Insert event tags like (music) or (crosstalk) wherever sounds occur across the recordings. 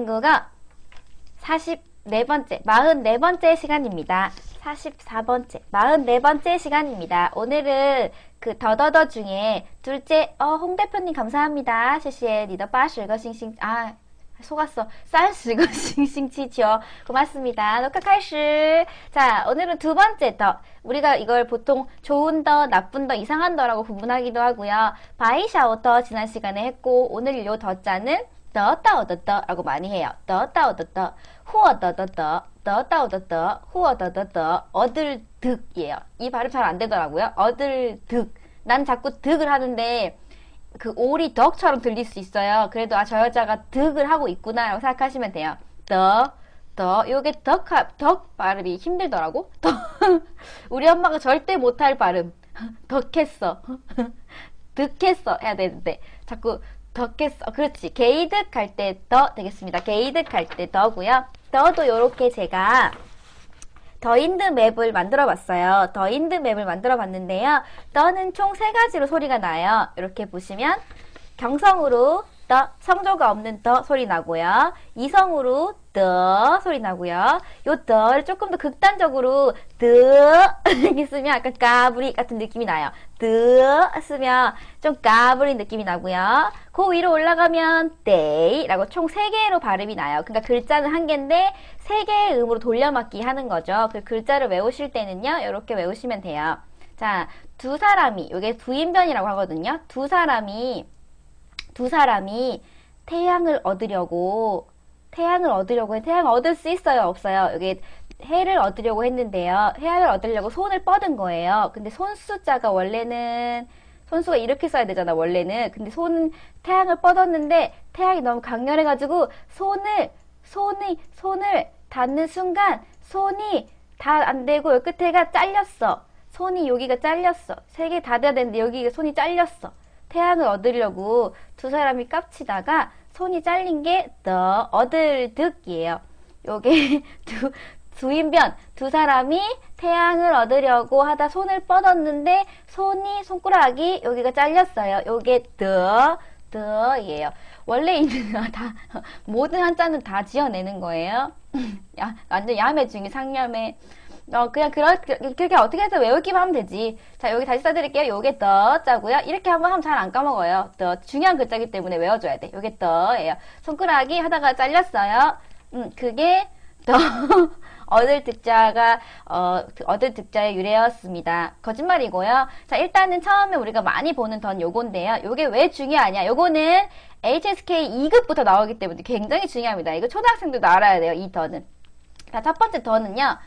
친구가 44번째, 44번째 시간입니다. 44번째, 44번째 시간입니다. 오늘은 그 더더더 중에 둘째, 어, 홍 대표님 감사합니다. 谢谢 니더 빠실거 싱싱, 아, 속았어. 쌀스거 싱싱치죠. 고맙습니다. 녹화开始. 자, 오늘은 두 번째 더. 우리가 이걸 보통 좋은 더, 나쁜 더, 이상한 더라고 구분하기도 하고요. 바이샤오 더 지난 시간에 했고, 오늘 요 더자는 더따오더더라고 많이 해요. 더따오더더 후어더더더 더따오더더 후어더더더 얻을 득이에요. 이 발음 잘 안 되더라고요. 얻을 득. 난 자꾸 득을 하는데 그 오리 덕처럼 들릴 수 있어요. 그래도 아 저 여자가 득을 하고 있구나라고 생각하시면 돼요. 더 더, 요게 덕, 덕 발음이 힘들더라고. 더. 우리 엄마가 절대 못할 발음. 덕했어. 득했어. 해야 되는데. 자꾸 덕겠어. 그렇지. 게이득 할 때 더 되겠습니다. 게이득 할 때 더고요. 더도 이렇게 제가 더인드 맵을 만들어 봤어요. 더인드 맵을 만들어 봤는데요. 더는 총 세 가지로 소리가 나요. 이렇게 보시면 경성으로 더 성조가 없는 더 소리 나고요. 이성으로 더 소리 나고요. 요 더를 조금 더 극단적으로 더 (laughs) 이렇게 쓰면 약간 까불이 같은 느낌이 나요. 더 쓰면 좀 까불이 느낌이 나고요. 그 위로 올라가면 데이라고 총 3개로 발음이 나요. 그러니까 글자는 한 개인데 3개의 음으로 돌려막기 하는 거죠. 그 글자를 외우실 때는요. 이렇게 외우시면 돼요. 자, 두 사람이 이게 부인변이라고 하거든요. 두 사람이 두 사람이 태양을 얻으려고 태양을 얻으려고 해 태양을 얻을 수 있어요 없어요? 여기 해를 얻으려고 했는데요. 해를 얻으려고 손을 뻗은 거예요. 근데 손 숫자가 원래는 손수가 이렇게 써야 되잖아 원래는. 근데 손 태양을 뻗었는데 태양이 너무 강렬해 가지고 손을 손이 손을 닿는 순간 손이 다 안 되고 끝에가 잘렸어. 손이 여기가 잘렸어. 세 개 다 돼야 되는데 여기가 손이 잘렸어 태양을 얻으려고 두 사람이 깝치다가 손이 잘린 게더 얻을 득이에요. 요게 (laughs) 두, 두인변 두 사람이 태양을 얻으려고 하다 손을 뻗었는데 손이 손가락이 여기가 잘렸어요. 요게 더 더예요. 원래 있는 다 모든 한자는 다 지어내는 거예요. (laughs) 야 완전 야매 중에 상야매. 어, 그냥 그렇, 그렇게 어떻게 해서 외우기만 하면 되지. 자, 여기 다시 써드릴게요. 요게 더 자고요. 이렇게 한번 하면 잘 안 까먹어요. 더 중요한 글자기 때문에 외워줘야 돼. 요게 더예요. 손가락이 하다가 잘렸어요. 음, 그게 더 (laughs) 얻을 득자가 어, 얻을 득자의 유래였습니다. 거짓말이고요. 자, 일단은 처음에 우리가 많이 보는 던 요건데요. 요게 왜 중요하냐? 요거는 HSK 2급부터 나오기 때문에 굉장히 중요합니다. 이거 초등학생들도 알아야 돼요. 이 더는. 자, 첫 번째 더는요.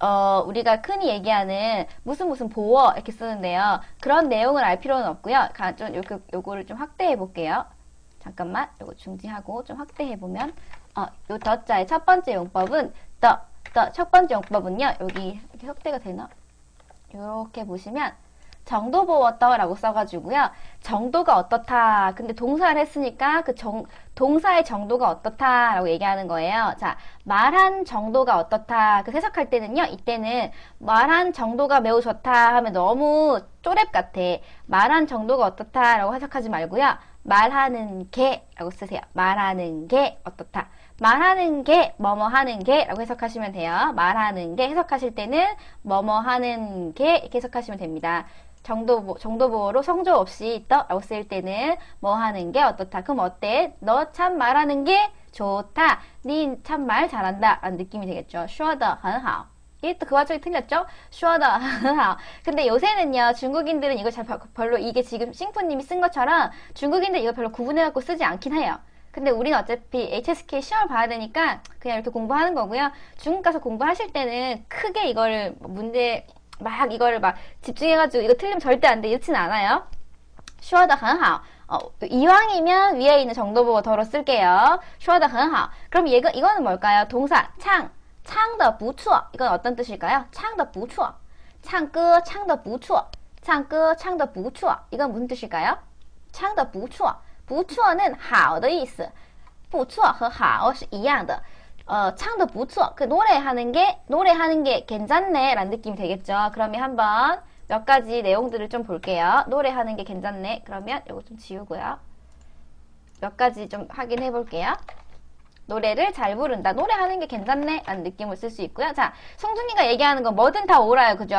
어, 우리가 흔히 얘기하는 무슨 무슨 보어 이렇게 쓰는데요. 그런 내용을 알 필요는 없고요. 좀 요거, 요거를 좀 확대해 볼게요. 잠깐만, 요거 중지하고 좀 확대해 보면 어, 요 더자의 첫 번째 용법은 더, 더, 첫 번째 용법은요. 여기 이렇게 확대가 되나? 이렇게 보시면 정도보어떠라고 써가지고요. 정도가 어떻다. 근데 동사를 했으니까 그 정, 동사의 정도가 어떻다라고 얘기하는 거예요. 자, 말한 정도가 어떻다. 그 해석할 때는요. 이때는 말한 정도가 매우 좋다 하면 너무 쪼랩 같아. 말한 정도가 어떻다라고 해석하지 말고요. 말하는 게라고 쓰세요. 말하는 게 어떻다. 말하는 게 뭐뭐 하는 게라고 해석하시면 돼요. 말하는 게 해석하실 때는 뭐뭐 하는 게 이렇게 해석하시면 됩니다. 정도, 정도보호로 성조 없이 있다라고 쓸 때는 뭐 하는 게 어떻다. 그럼 어때? 너 참 말하는 게 좋다. 니 참 말 잘한다. 라는 느낌이 되겠죠. 说的很好. 이게 또 그 와중에 틀렸죠? 说的很好. 근데 요새는요, 중국인들은 이거 잘 별로 이게 지금 싱프님이 쓴 것처럼 중국인들 이거 별로 구분해갖고 쓰지 않긴 해요. 근데 우리는 어차피 HSK 시험을 봐야 되니까 그냥 이렇게 공부하는 거고요. 중국 가서 공부하실 때는 크게 이거를 문제 막 이거를 막 집중해가지고 이거 틀리면 절대 안 돼. 이렇지는 않아요. 说的很好. 어, 이왕이면 위에 있는 정도 보고 덜어 쓸게요. 说的很好. 그럼 얘가, 이거는 뭘까요? 동사, 창. 唱的不错. 이건 어떤 뜻일까요? 唱的不错. 唱歌, 唱的不错. 唱歌, 唱的不错. 이건 무슨 뜻일까요? 唱的不错. 不错는 好的意思.不错和好是一样的. 어, 창도 부츠어, 그 노래하는 게, 노래하는 게 괜찮네 라는 느낌이 되겠죠. 그러면 한번 몇 가지 내용들을 좀 볼게요. 노래하는 게 괜찮네. 그러면 이거 좀 지우고요. 몇 가지 좀 확인해 볼게요. 노래를 잘 부른다. 노래하는 게 괜찮네 라는 느낌을 쓸 수 있고요. 자, 송중기가 얘기하는 건 뭐든 다 옳아요. 그죠?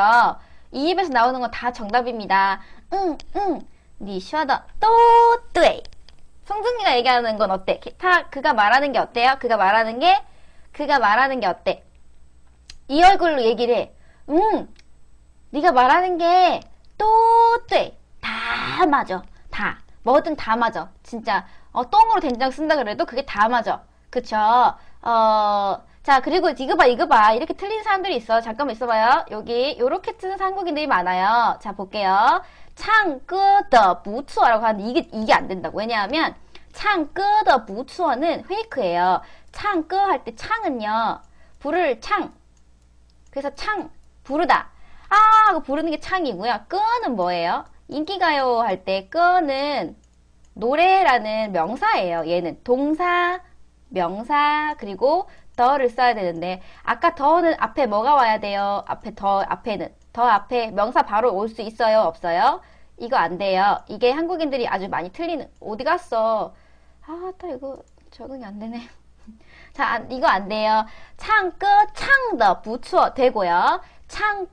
이 입에서 나오는 건 다 정답입니다. 응, 응, 네 니슈하더 또 뚜에. 송중기가 얘기하는 건 어때? 다 그가 말하는 게 어때요? 그가 말하는 게 그가 말하는 게 어때? 이 얼굴로 얘기를 해. 응, 네가 말하는 게 또돼. 다 맞아. 다. 뭐든 다 맞아. 진짜 어, 똥으로 된장 쓴다 그래도 그게 다 맞아. 그쵸? 어, 자 그리고 이거 봐 이거 봐 이렇게 틀린 사람들이 있어. 잠깐만 있어봐요. 여기 요렇게 쓰는 한국인들이 많아요. 자 볼게요. 창끄더 부추어라고 하는데 이게 이게 안 된다고. 왜냐하면 창끄더 부추어는 페이크예요. 창歌 할때 창은요, 불을 창. 그래서 창, 부르다. 아! 하고 부르는 게 창이고요. 끄는 뭐예요? 인기가요 할 때 끄는 노래라는 명사예요. 얘는 동사, 명사, 그리고 더를 써야 되는데 아까 더는 앞에 뭐가 와야 돼요? 앞에 더 앞에는 더 앞에 명사 바로 올 수 있어요? 없어요? 이거 안 돼요. 이게 한국인들이 아주 많이 틀리는 어디 갔어? 아, 또 이거 적응이 안 되네. 자, 이거 안 돼요. 창歌 창더 부처 되고요. 창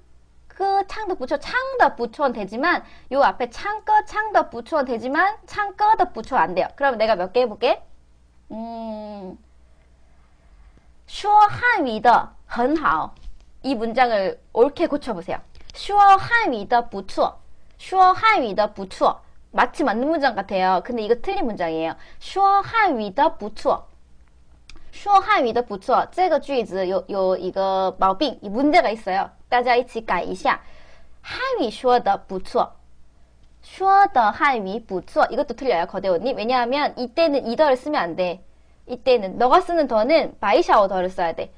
그 창더 부처 창더 부처는 되지만 요 앞에 창거 창더 부처는 되지만 창거더 부처 안 돼요. 그럼 내가 몇 개 해볼게. 음, 说汉语的很好이 문장을 옳게 고쳐보세요. 说汉语的不错.说汉语的不错. 마치 맞는 문장 같아요. 근데 이거 틀린 문장이에요. 说汉语的不错. 说汉语的不错.这个句子有有一个毛病, 이 문제가 있어요. 大家一起改一下. 한위 说的不错.说的 한위 不错. 이것도 틀려요, 거대원님. 왜냐하면 이때는 이더를 쓰면 안 돼. 이때는 너가 쓰는 더는 바이샤오 더를 써야 돼.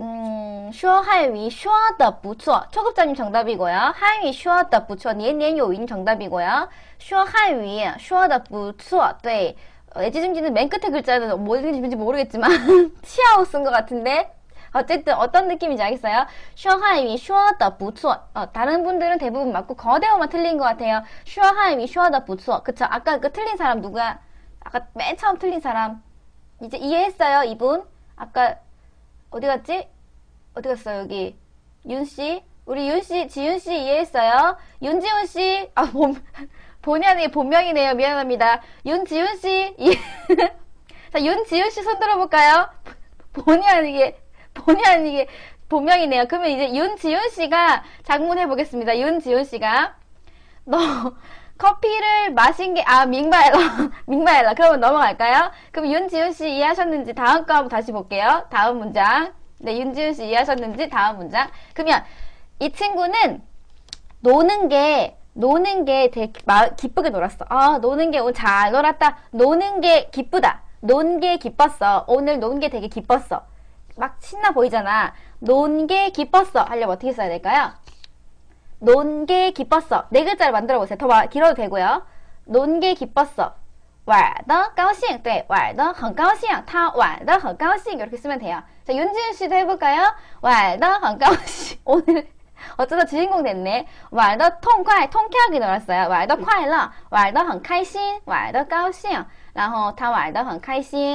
음, 说汉语说的不错. 초급자님 정답이고요. 한위 说的不错. 年年有인 정답이고요. 说汉语说的不错.对. 애지중지는 맨 끝에 글자는 뭐 읽은지 모르겠지만 (laughs) 치아오 쓴 것 같은데 어쨌든 어떤 느낌인지 알겠어요? 슈하임이 슈어더 부츠어 다른 분들은 대부분 맞고 거대어만 틀린 것 같아요. 슈하임이 슈어더 부츠어 그쵸? 아까 그 틀린 사람 누구야? 아까 맨 처음 틀린 사람 이제 이해했어요 이분? 아까 어디 갔지? 어디 갔어요 여기 윤 씨? 우리 윤 씨, 지윤 씨 이해했어요? 윤지훈 씨, 아, 몸, 본의 아니게 본명이네요. 미안합니다. 윤지훈씨. (laughs) 자, 윤지훈씨 손 들어볼까요? 본의 아니게 본의 아니게 본명이네요. 그러면 이제 윤지훈 씨가 장문해 보겠습니다. 윤지훈 씨가 너 커피를 마신 게 아 밍바엘라 밍바엘라 (laughs) 그러면 넘어갈까요? 그럼 윤지훈 씨 이해하셨는지 다음 거 한번 다시 볼게요. 다음 문장 네 윤지훈 씨 이해하셨는지 다음 문장 그러면 이 친구는 노는 게 노는 게 되게 기쁘게 놀았어. 아 노는 게 오늘 잘 놀았다. 노는 게 기쁘다. 논 게 기뻤어. 오늘 논 게 되게 기뻤어. 막 신나 보이잖아. 논 게 기뻤어. 하려면 어떻게 써야 될까요? 논 게 기뻤어. 네 글자를 만들어 보세요. 더 길어도 되고요. 논 게 기뻤어. 玩的高兴对玩的很高兴他玩的很高兴 이렇게 쓰면 돼요 자 윤지은 씨도 해볼까요 玩的很高兴 오늘 어쩌다 주인공 됐네 玩的痛快 통쾌하게 놀았어요 玩的快乐玩的很开心玩的很高兴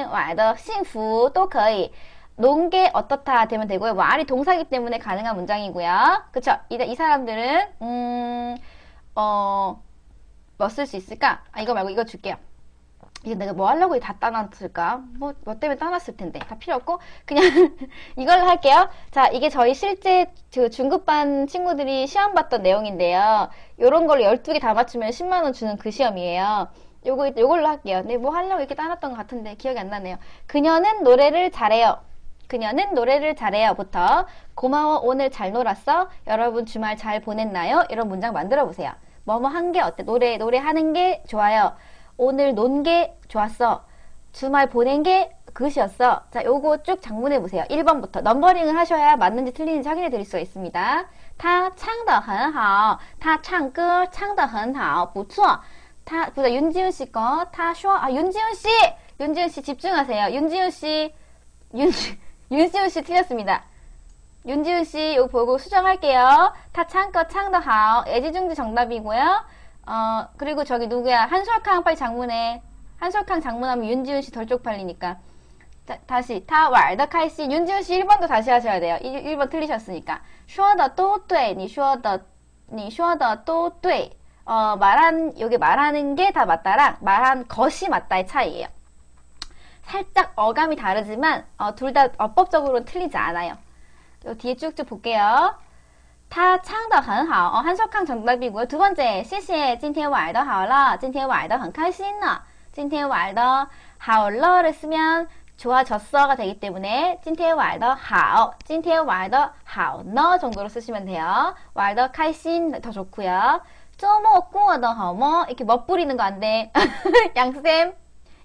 玩的幸福都可以 논게 어떻다 되면 되고요. 말이 동사기 때문에 가능한 문장이고요. 그쵸? 이, 이 사람들은 음, 어, 뭐 쓸 수 있을까? 아, 이거 말고 이거 줄게요. 이게 내가 뭐 하려고 다 따놨을까? 뭐, 뭐 때문에 따놨을 텐데. 다 필요 없고, 그냥 (laughs) 이걸로 할게요. 자, 이게 저희 실제 그 중급반 친구들이 시험 봤던 내용인데요. 요런 걸로 12개 다 맞추면 10만원 주는 그 시험이에요. 요거, 요걸로 할게요. 네, 뭐 하려고 이렇게 따놨던 것 같은데 기억이 안 나네요. 그녀는 노래를 잘해요. 그녀는 노래를 잘해요부터 고마워 오늘 잘 놀았어 여러분 주말 잘 보냈나요 이런 문장 만들어 보세요 뭐뭐 한 게 어때 노래 노래 하는 게 좋아요 오늘 논 게 좋았어 주말 보낸 게 그것이었어 자 요거 쭉 장문해 보세요 1번부터 넘버링을 하셔야 맞는지 틀리는지 확인해 드릴 수가 있습니다 他唱得很好他唱歌唱得很好不错他 보다 윤지훈 씨거他说아 윤지훈 씨 윤지훈 씨 집중하세요 윤지훈 씨 윤지 (laughs) 윤지훈 씨 틀렸습니다. 윤지훈 씨 이거 보고 수정할게요. 다 창껏 창더하오. 애지중지 정답이고요. 어 그리고 저기 누구야 한솔캉 빨리 장문해. 한솔캉 장문하면 윤지훈 씨 덜 쪽팔리니까. 자, 다시 타 왈더 카이신 윤지훈 씨 1번도 다시 하셔야 돼요. 1, 1번 틀리셨으니까. 说的都对,你说的你说的都对. 어, 말한 여기 말하는 게 다 맞다랑 말한 것이 맞다의 차이예요. 살짝 어감이 다르지만 어, 둘 다 어법적으로는 틀리지 않아요. 요 뒤에 쭉쭉 볼게요. 他唱得很好. 어, 한석항 정답이고요. 두 번째, 谢谢今天玩的好了.今天玩的很开心呢.今天玩的好了를 쓰면 좋아졌어가 되기 때문에 今天玩的好, 今天玩的好呢정도로 쓰시면 돼요. 玩的开心더 좋고요. 周末过得好么? 이렇게 멋부리는 거 안 돼. (laughs) 양쌤,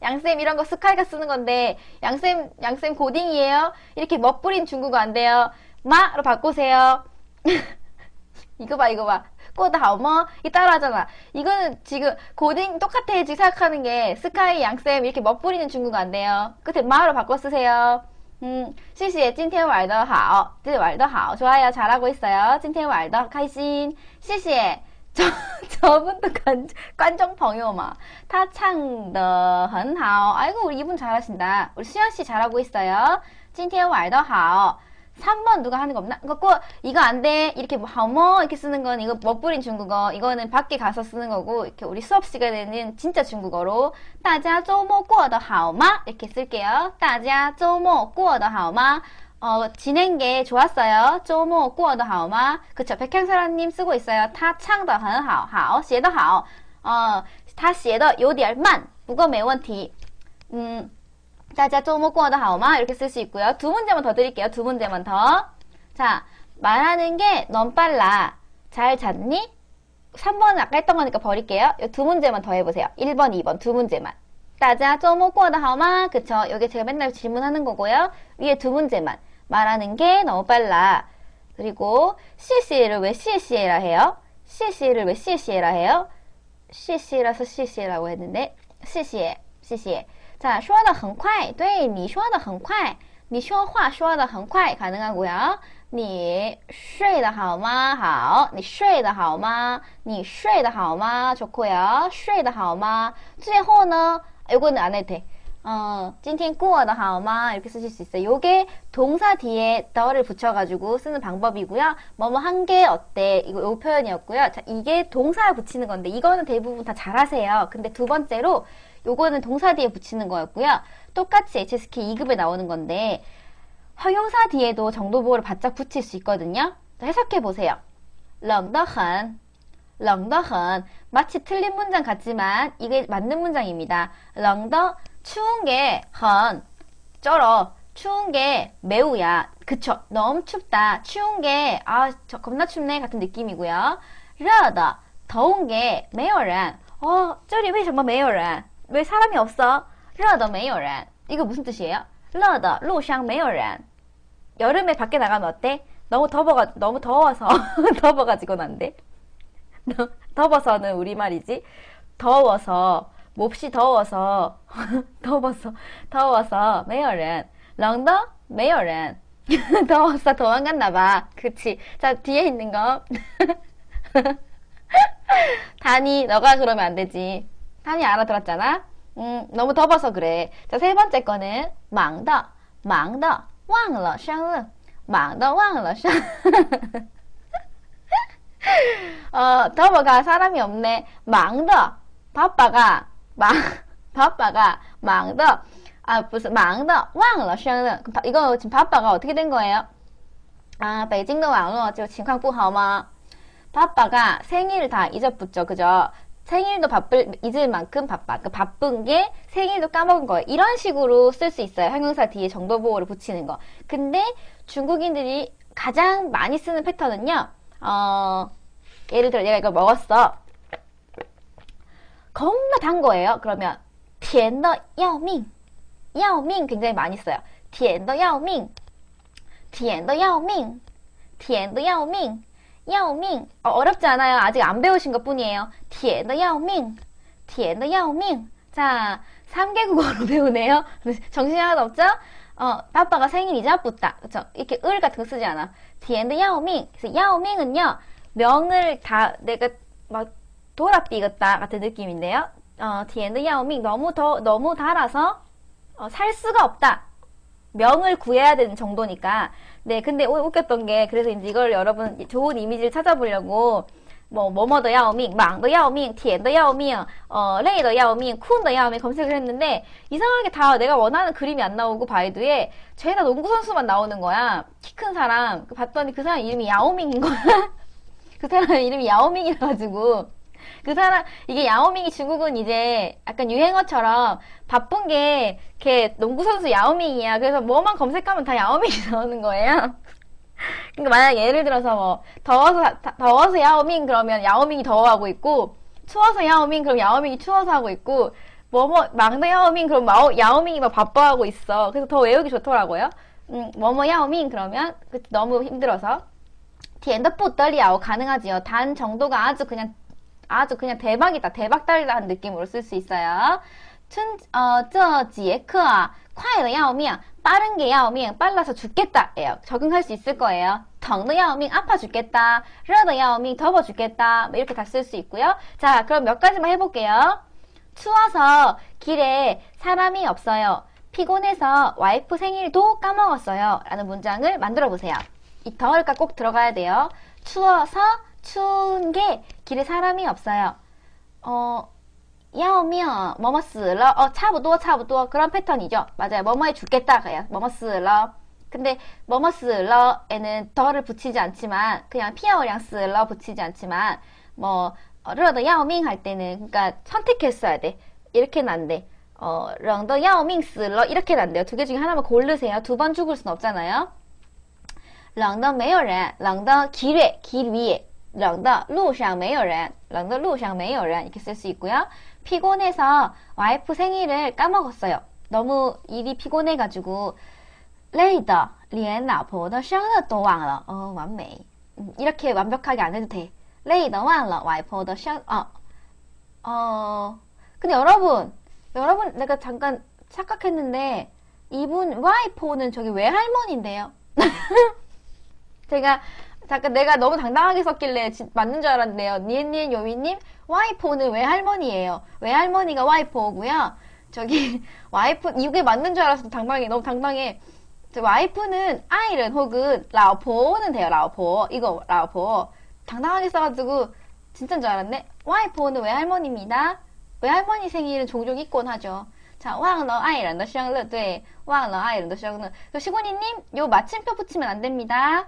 양쌤 이런 거 스카이가 쓰는 건데 양쌤 양쌤 고딩이에요. 이렇게 멋부린 중국어 안 돼요. 마로 바꾸세요. (laughs) 이거 봐 이거 봐. 꼬다하머 이 따라하잖아. 이거는 지금 고딩 똑같아 지금 생각하는 게 스카이 양쌤 이렇게 멋부리는 중국어 안 돼요. 끝에 마로 바꿔 쓰세요. 음, 谢谢今天玩的好,今天玩的好 좋아요. 잘하고 있어요. 今天玩的开心.谢谢. 저, (laughs) 저분도 관, 관종 朋友嘛. 타唱的很好. 아이고, 우리 이분 잘하신다. 우리 수연씨 잘하고 있어요. 今天玩的好. 3번 누가 하는 거 없나? 이거 꼭, 이거 안 돼. 이렇게 뭐, 하모, 이렇게 쓰는 건 이거 멋부린 중국어. 이거는 밖에 가서 쓰는 거고, 이렇게 우리 수업 시간에는 진짜 중국어로, 大家周末过得好吗? 이렇게 쓸게요. 大家周末过得好吗? 어, 진행게 좋았어요. 周末过得好吗? 그쵸. 백향사라님 쓰고 있어요. 他唱得很好,好,写得好. 어, 他写的有点慢,不过没问题. 음, 자, 자, 조목공하다 뭐 하오마 이렇게 쓸 수 있고요. 두 문제만 더 드릴게요. 두 문제만 더. 자, 말하는 게 넌 빨라. 잘 잤니? 3번은 아까 했던 거니까 버릴게요. 이 두 문제만 더 해보세요. 1번, 2번 두 문제만. 따자, 쪼모꾸어다 뭐 하오마 그쵸. 이게 제가 맨날 질문하는 거고요. 위에 두 문제만. 말하는 게 너무 빨라. 그리고 CC를 왜 CC라 해요? CC를 왜 CC라 해요? CC라서 CC라고 했는데 CC에, CC에. 자, 说的很快.对,你说的很快.你说话说的很快 가능하고요. 你睡得好吗?好.你睡得好吗?你睡得好吗? 좋고요. 睡得好吗?最后呢? 이거는 안 해도 돼. 어, 今天过得好吗? 이렇게 쓰실 수 있어요. 요게 동사 뒤에 더를 붙여가지고 쓰는 방법이고요. 뭐뭐 한 게 어때? 이거 요 표현이었고요. 자, 이게 동사에 붙이는 건데 이거는 대부분 다 잘하세요. 근데 두 번째로 요거는 동사 뒤에 붙이는 거였고요. 똑같이 HSK 2급에 나오는 건데 형용사 뒤에도 정도 보호를 바짝 붙일 수 있거든요. 해석해 보세요. 렁더헌 렁더헌 마치 틀린 문장 같지만 이게 맞는 문장입니다. 렁더 추운 게 헌, 쩔어. 추운 게 매우야. 그쵸. 너무 춥다. 추운 게, 아, 저 겁나 춥네. 같은 느낌이고요. 러더. 더운 게 매어란. 어, 쩌리 왜 정말 매어란. 왜 사람이 없어? 热的没有人. 이거 무슨 뜻이에요? 热的路上没有人. 여름에 밖에 나가면 어때? 너무 더워가, 너무 더워서, (laughs) 더워가지고는 안 돼. 더워서는 우리말이지. 더워서, 몹시 더워서 (laughs) 더워서 더워서 没有人冷的没有人 더워서 도망갔나 봐. 그치. 자, 뒤에 있는 거. (laughs) 단이, 너가 그러면 안 되지. 단이 알아들었잖아? 음, 너무 더워서 그래. 자, 세 번째 거는, 忙的, 忙的, 忘了生日, 忙的忘了生 (laughs) 어, 더워가 사람이 없네. 忙的, 바빠가, 忙, (laughs) 바빠가, 忙的, 아, 무슨, 忙的,忘了生日. 이거 지금 바빠가 어떻게 된 거예요? 아, 베이징도 网络就情况不好吗? 바빠가 생일 다 잊어붙죠. 그죠? 생일도 바쁠, 잊을 만큼 바빠. 그 바쁜 게 생일도 까먹은 거예요. 이런 식으로 쓸 수 있어요. 형용사 뒤에 정도보호를 붙이는 거. 근데 중국인들이 가장 많이 쓰는 패턴은요, 어, 예를 들어 내가 이걸 먹었어. 겁나 단 거예요. 그러면 甜的要命,要命 굉장히 많이 써요. 甜的要命,甜的要命,甜的要命, 要命 어, 어렵지 않아요. 아직 안 배우신 것 뿐이에요. 甜的要命,甜的要命. 자, 3개국어로 (laughs) 배우네요. 정신이 하나도 없죠? 어, 아빠가 생일이자 붙다. 그쵸? 이렇게 을 같은 거 쓰지 않아. 甜的要命. 그래서 要命은요, 명을 다 내가 막 돌아삐겠다 같은 느낌인데요. 어, 甜的要命 너무 더 너무 달아서 어, 살 수가 없다. 명을 구해야 되는 정도니까. 네, 근데 우- 웃겼던 게 그래서 이제 이걸 여러분 좋은 이미지를 찾아보려고 뭐 뭐뭐도 야오밍, 망도 야오밍, 티엔도 야오밍, 어 레이도 야오밍, 쿤도 야오밍 검색을 했는데 이상하게 다 내가 원하는 그림이 안 나오고 바이두에 죄다 농구 선수만 나오는 거야. 키 큰 사람. 봤더니 그 사람 이름이 야오밍인 거야. (laughs) 그 사람 이름이 야오밍이라 가지고 그 사람 이게 야오밍이 중국은 이제 약간 유행어처럼 바쁜 게 걔 농구 선수 야오밍이야. 그래서 뭐만 검색하면 다 야오밍이 (laughs) 나오는 거예요. 그러니까 만약 예를 들어서 뭐 더워서 다- 더워서 야오밍 그러면 야오밍이 더워하고 있고 추워서 야오밍 그럼 야오밍이 추워서 하고 있고 뭐뭐 막내 야오밍 그럼 마오, 야오밍이 막 바빠하고 있어. 그래서 더 외우기 좋더라고요. 음, 뭐뭐 야오밍 그러면 그 너무 힘들어서 디엔더 뿌떨리아오 가능하지요. 단 정도가 아주 그냥 아주 그냥 대박이다, 대박 달라는 느낌으로 쓸 수 있어요. 춘, 어, 저, 지에, 크아, 콰이의 야오밍, 빠른 게 야오밍, 빨라서 죽겠다. 예요. 적응할 수 있을 거예요. 덩의 야오밍, 아파 죽겠다. 러의 야오밍, 더워 죽겠다. 뭐 이렇게 다 쓸 수 있고요. 자, 그럼 몇 가지만 해볼게요. 추워서 길에 사람이 없어요. 피곤해서 와이프 생일도 까먹었어요. 라는 문장을 만들어 보세요. 이 덩어리가 꼭 들어가야 돼요. 추워서 추운 게 길에 사람이 없어요. 어, 야오미어, 뭐뭐 쓸러? 어, 차부도, 차부도. 그런 패턴이죠. 맞아요. 뭐뭐에 죽겠다. 그래요. 뭐뭐스러. 근데 뭐뭐 쓸러에는 더를 붙이지 않지만, 그냥 피아오량 쓸러 붙이지 않지만, 뭐, 어, 르러더 야오밍 할 때는, 그러니까 선택했어야 돼. 이렇게는 안 돼. 어, 렁더 야오밍 쓸러. 이렇게는 안 돼요. 두 개 중에 하나만 고르세요. 두 번 죽을 순 없잖아요. 렁더 메요렌, 렁더 길에, 길 위에. 런더 루샹 메이어렌 런더 루샹 메이어렌 이렇게 쓸 수 있고요. 피곤해서 와이프 생일을 까먹었어요. 너무 일이 피곤해가지고 레이더 리엔나포더 샹더 왕러 어 완매 음, 이렇게 완벽하게 안 해도 돼. 레이더 왕러 와이프더 샹어 어. 근데 여러분 여러분 내가 잠깐 착각했는데 이분 와이프는 저기 외할머니인데요. (laughs) 제가 잠깐 내가 너무 당당하게 썼길래 맞는 줄 알았네요. 니엔니엔 요미님, 와이포는 외할머니예요. 외할머니가 와이포고요. 저기 (laughs) 와이프 이게 맞는 줄 알았어. 당당해. 너무 당당해. 저 와이프는 아이른 혹은 라오포는 돼요. 라오포 이거 라오포 당당하게 써가지고 진짜인 줄 알았네. 와이포는 외할머니입니다. 외할머니 생일은 종종 있곤 하죠. 자, 왕너 아이런 더 시앙르, 네, 왕너 아이런 더 시앙르. 시군이님, 요 마침표 붙이면 안 됩니다.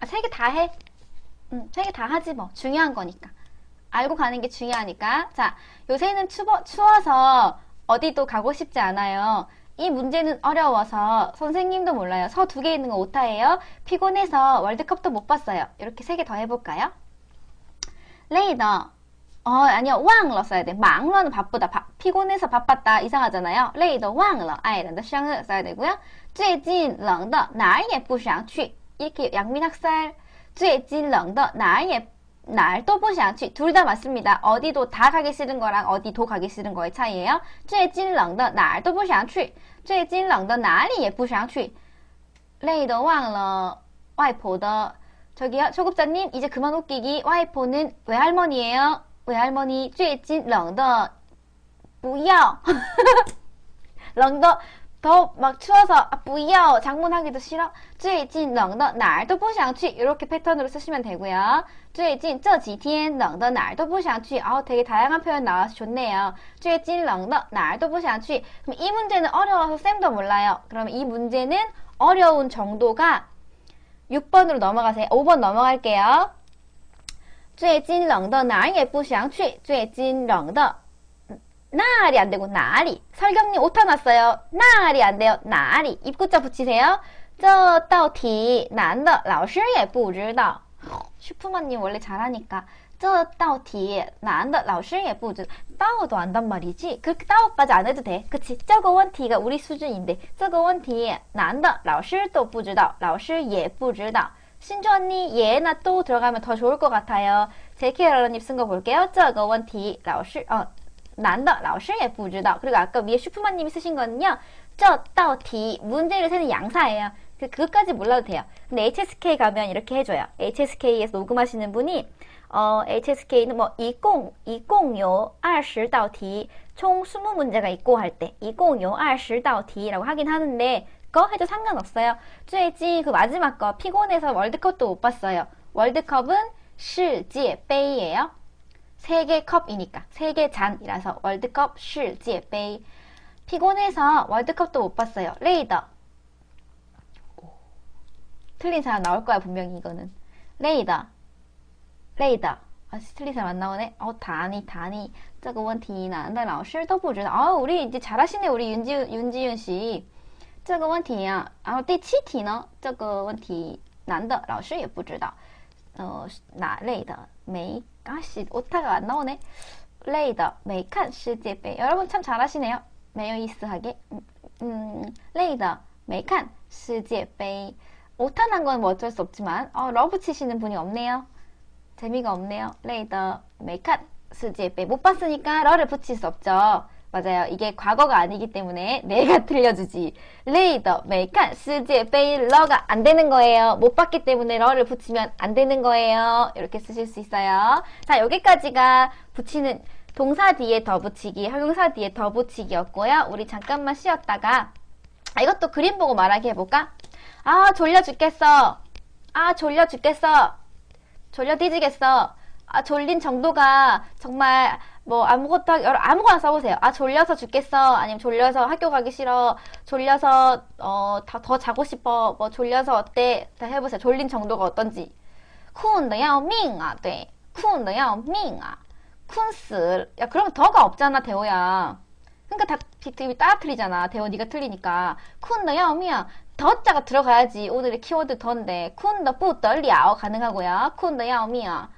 아, 세 개 다 해. 응, 세 개 다 하지 뭐. 중요한 거니까. 알고 가는 게 중요하니까. 자, 요새는 추워, 추워서 어디도 가고 싶지 않아요. 이 문제는 어려워서 선생님도 몰라요. 서 두 개 있는 거 오타예요. 피곤해서 월드컵도 못 봤어요. 이렇게 세 개 더 해볼까요? 累的. 어, 아니요. 忘了 써야 돼. 忙了는 바쁘다. 바- 피곤해서 바빴다. 이상하잖아요. 累的忘了爱人的生日 써야 되고요. 最近冷的哪儿也不想去. 이렇게 양민학살 쥐에찐렁더 나의 날또 예, 보지 않지 둘 다 맞습니다. 어디도 다 가기 싫은 거랑 어디도 가기 싫은 거의 차이예요. 쥐에찐렁더 날또 보지 않지 쥐에찐렁더 나리 예쁘지 않지 레이더 왕러 와이포더 저기요 초급자님 이제 그만 웃기기 와이포는 외할머니예요. 외할머니 쥐에찐렁더 不要 런더 더 막 추워서 아, 不要 장문하기도 싫어. 最近冷的哪儿都不想去. 이렇게 패턴으로 쓰시면 되고요. 最近这几天冷的哪儿都不想去. 아, 되게 다양한 표현 나와서 좋네요. 最近冷的哪儿都不想去. 그럼 이 문제는 어려워서 쌤도 몰라요. 그러면 이 문제는 어려운 정도가 6번으로 넘어가세요. 5번 넘어갈게요. 最近冷的哪儿也不想去.最近冷的 날이 안 되고 날이 설경님 오타 났어요. 날이 안 돼요. 날이 입구자 붙이세요. 저 따오티 난더 라오시에 부지다. 슈퍼맨님 원래 잘하니까. 저 따오티 난더 라오시에 부지. 따오도 안단 말이지. 그렇게 따오까지 안 해도 돼. 그치? 저거 원티가 우리 수준인데. 저거 원티 난더 라오시도 부지다. 라오시에 부지다. 신주 언니 예나 또 들어가면 더 좋을 것 같아요. 제키 앨런님 쓴 거 볼게요. 저거 원티 라오시 어 난다 老师也不知道 그리고 아까 위에 슈프만님이 쓰신 거는요. 这道题 문제를 세는 양사예요. 그, 그것까지 몰라도 돼요. 근데 HSK 가면 이렇게 해줘요. HSK에서 녹음하시는 분이 어, HSK는 뭐, 一共, 一共有 20道题, 총 20문제가 있고 할 때, 一共有 20道题라고 하긴 하는데, 그거 해도 상관없어요. 最近그 마지막 거, 피곤해서 월드컵도 못 봤어요. 월드컵은 世界杯예요. 세계컵이니까, 세계잔이라서 월드컵 世界杯. 피곤해서 월드컵도 못 봤어요. 레이더. 틀린 사람 나올 거야, 분명히 이거는. 레이더. 레이더. 아, 틀린 사람 안 나오네. 어, 다니, 다니. 这个问题难的老师都不知道. 아, 우리 이제 잘하시네, 우리 윤지, 윤지윤 씨. 这个问题啊,然后第七题呢,这个问题难的老师也不知道. 어, 哪类的?没, 아씨 오타가 안 나오네. 레이더 메이칸 시제베 여러분 참 잘하시네요. 메이스하게. 음, 음, 레이더 메이칸 시제배. 오타 난 건 뭐 어쩔 수 없지만 어, 러브 치시는 분이 없네요. 재미가 없네요. 레이더 메이칸 시제배. 못 봤으니까 러를 붙일 수 없죠. 맞아요. 이게 과거가 아니기 때문에 내가 (laughs) 틀려주지. 레이더 메이칸 스지에빼 러가 안 되는 거예요. 못 봤기 때문에 러를 붙이면 안 되는 거예요. 이렇게 쓰실 수 있어요. 자 여기까지가 붙이는 동사 뒤에 더 붙이기, 형용사 뒤에 더 붙이기였고요. 우리 잠깐만 쉬었다가 아, 이것도 그림 보고 말하기 해볼까? 아 졸려 죽겠어. 아 졸려 죽겠어. 졸려 뒤지겠어. 아, 졸린 정도가 정말 뭐 아무것도 하기, 아무거나 써보세요. 아, 졸려서 죽겠어. 아니면 졸려서 학교 가기 싫어. 졸려서, 어, 더, 더 자고 싶어. 뭐 졸려서 어때? 다 해보세요. 졸린 정도가 어떤지. 困得要命啊对困得要命啊困死 야 그러면 더가 없잖아 대호야 그러니까 다 되게 따라틀리잖아 대호 네가 틀리니까 困得要命 더자가 들어가야지 오늘의 키워드 더인데 쿤더 뿌떨리아오 가능하고요. 쿤더 야오미야.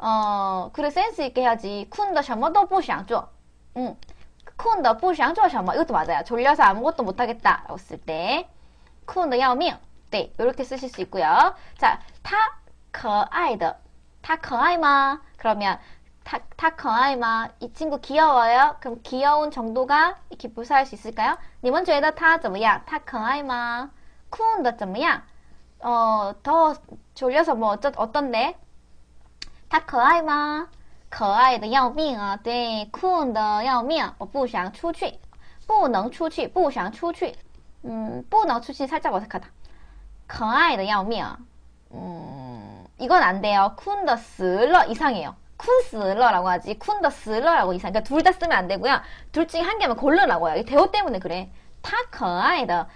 어 그래 센스 있게 해야지. 쿤더 什么都 不想做. 응. 쿤더 不想做什么 이것도 맞아요. 졸려서 아무것도 못하겠다 라고 쓸 때. 쿤더 야오미. 네, 이렇게 쓰실 수 있고요. 자, 타, 可爱的. 타, 可爱吗? 그러면 타, 타, 可爱吗?이 친구 귀여워요? 그럼 귀여운 정도가 이렇게 묘사할 수 있을까요? 你们觉得他怎么样?他可爱吗? 쿤的怎么样? 어, 더 졸려서 뭐 어쩌, 어떤데? 他可爱吗?可爱的要命啊对困的要命我不想出去不能出去不想出去 음, 不能出去 살짝 어색하다 可爱的要命 음, 이건 안 돼요 쿤더 슬러 이상해요 쿤 슬러라고 하지 쿤더 슬러라고 이상 그러니까 둘 다 쓰면 안 되고요 둘 중에 한 개만 고르라고요 대호 때문에 그래 他可爱的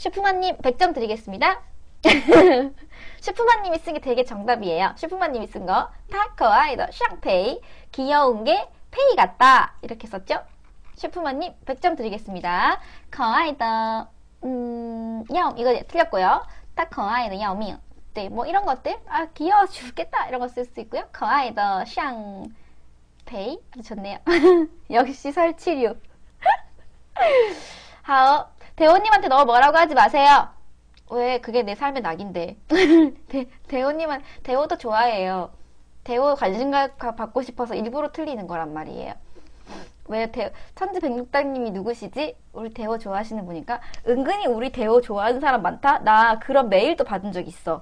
슈프마님 100점 드리겠습니다. (laughs) 슈프마님이 쓴 게 되게 정답이에요. 슈프마님이 쓴 거. 타커 아이더 샹페이. 귀여운 게 페이 같다. 이렇게 썼죠? 슈프마님 100점 드리겠습니다. 커아이더 음, 야옴 이거 틀렸고요. 타커 아이더 야오밍. 네, 뭐 이런 것들. 아, 귀여워 죽겠다. 이런 거 쓸 수 있고요. 커아이더 샹페이. 아주 좋네요. (laughs) 역시 설치류. 好 대호님한테 너무 뭐라고 하지 마세요. 왜 그게 내 삶의 낙인데. (laughs) 대, 대호님은 대호도 좋아해요. 대호 관심 받고 싶어서 일부러 틀리는 거란 말이에요. 왜 대, 천지 백육당님이 누구시지? 우리 대호 좋아하시는 분이니까 은근히 우리 대호 좋아하는 사람 많다? 나 그런 메일도 받은 적 있어.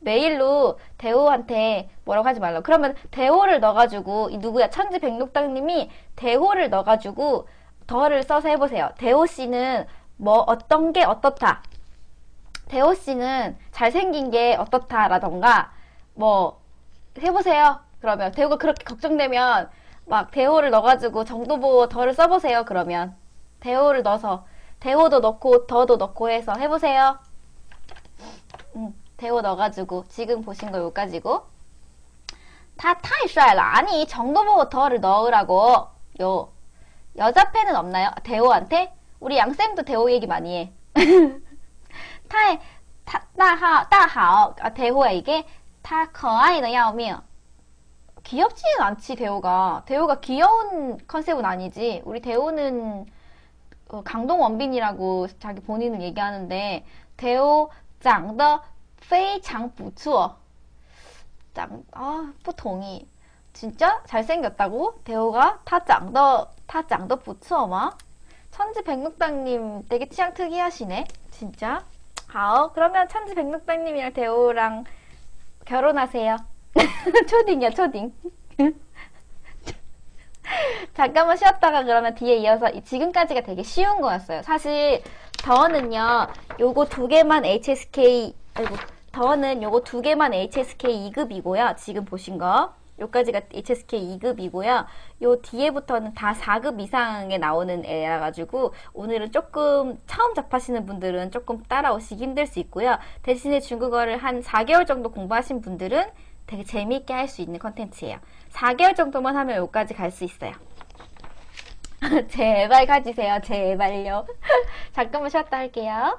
메일로 대호한테 뭐라고 하지 말라고. 그러면 대호를 넣어가지고, 이 누구야? 천지 백육당님이 대호를 넣어가지고, 더를 써서 해보세요. 대호 씨는 뭐 어떤 게 어떻다. 대호 씨는 잘생긴 게 어떻다라던가 뭐 해보세요. 그러면 대호가 그렇게 걱정되면 막 대호를 넣어가지고 정도 보고 더를 써보세요. 그러면 대호를 넣어서 대호도 넣고 더도 넣고 해서 해보세요. 음, 대호 넣어가지고 지금 보신 거 요까지고 다 타이帅了 아니 정도 보고 더를 넣으라고 요 여자 팬은 없나요? 대호한테? 우리 양쌤도 대호 얘기 많이 해. (laughs) 타에, 타, 따하, 따하오, 아, 대호에게 他可爱的要命 귀엽지는 않지 대호가 대호가 귀여운 컨셉은 아니지 우리 대호는 어, 강동 원빈이라고 자기 본인을 얘기하는데 대호 长得非常不错 짱, 아, 不同意 진짜 잘생겼다고? 대호가 타짱더 타짱더 부츠어마 천지백록당님 되게 취향 특이하시네 진짜 好 그러면 천지 백록당님이랑 대호랑 결혼하세요 (laughs) 초딩이야 초딩 (laughs) 잠깐만 쉬었다가 그러면 뒤에 이어서 이- 지금까지가 되게 쉬운 거였어요. 사실 더는요, 요거 두 개만 HSK, 아이고, 더는 요거 두 개만 HSK 2급이고요. 지금 보신 거. 요까지가 HSK 2급이고요. 요 뒤에부터는 다 4급 이상에 나오는 애라 가지고 오늘은 조금 처음 접하시는 분들은 조금 따라오시기 힘들 수 있고요. 대신에 중국어를 한 4개월 정도 공부하신 분들은 되게 재미있게 할 수 있는 컨텐츠예요. 4개월 정도만 하면 여기까지 갈 수 있어요. (laughs) 제발 가지세요. 제발요. (laughs) 잠깐만 쉬었다 할게요.